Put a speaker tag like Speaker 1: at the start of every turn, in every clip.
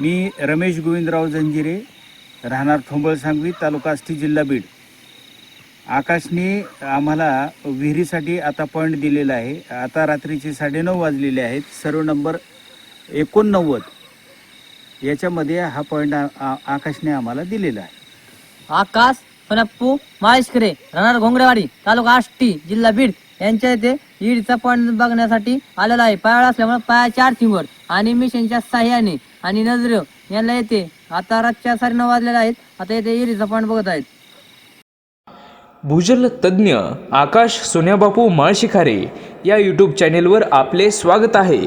Speaker 1: मी रमेश गोविंदराव जंजिरे राहणार थोंबळ सांगवी तालुका आष्टी जिल्हा बीड. आकाशने आम्हाला विहिरीसाठी आता पॉईंट दिलेला आहे. आता रात्रीचे साडेनऊ वाजलेले आहेत. सर्व नंबर एकोणनव्वद. याच्यामध्ये हा पॉईंट आकाशने आम्हाला दिलेला आहे.
Speaker 2: आकाश पनप्पू माळेशकरे राहणार घोंगरेवाडी तालुका आष्टी जिल्हा बीड. यांच्या इथे ईडचा पॉईंट बघण्यासाठी आलेला आहे. पायाळा असल्यामुळे पायाच्या आर्थिंगवर आणि मिशनच्या साह्याने आणि नजर यांना येते. आता रातच्या साडे नऊ वाजलेल्या आहेत. आता येथे इरीचा पॉईंट बघत आहेत.
Speaker 3: भूजल तज्ज्ञ आकाश सोन्याबापू माळशिखारे या यूट्यूब चॅनेलवर आपले स्वागत आहे.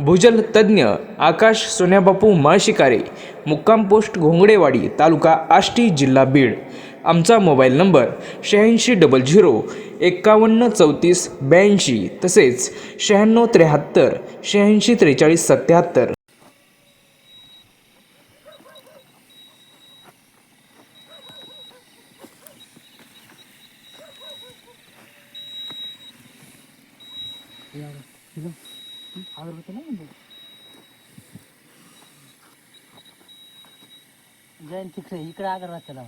Speaker 3: भूजल तज्ज्ञ आकाश सोन्याबापू माळशिकारे मुक्काम पोस्ट घोंगडेवाडी तालुका आष्टी जिल्हा बीड आमचा मोबाईल नंबर शहाऐंशी डबल झिरो एक्कावन्न चौतीस ब्याऐंशी तसेच शहाण्णव त्र्याहत्तर शहाऐंशी त्रेचाळीस सत्याहत्तर
Speaker 2: जैन तिकडे इकडे आगर त्याला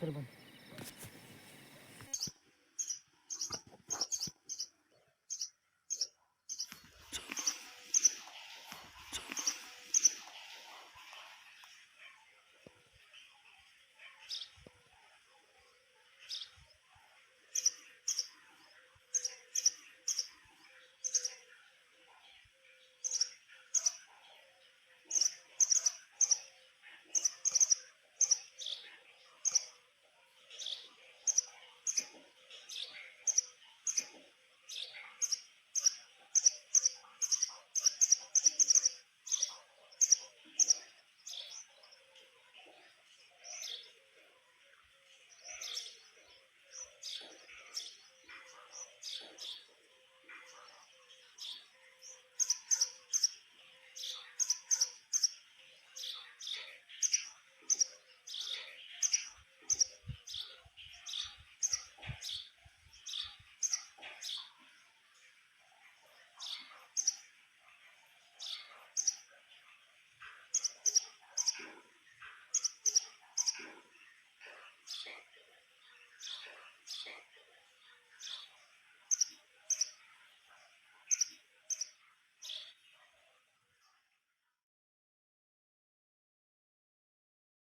Speaker 2: कर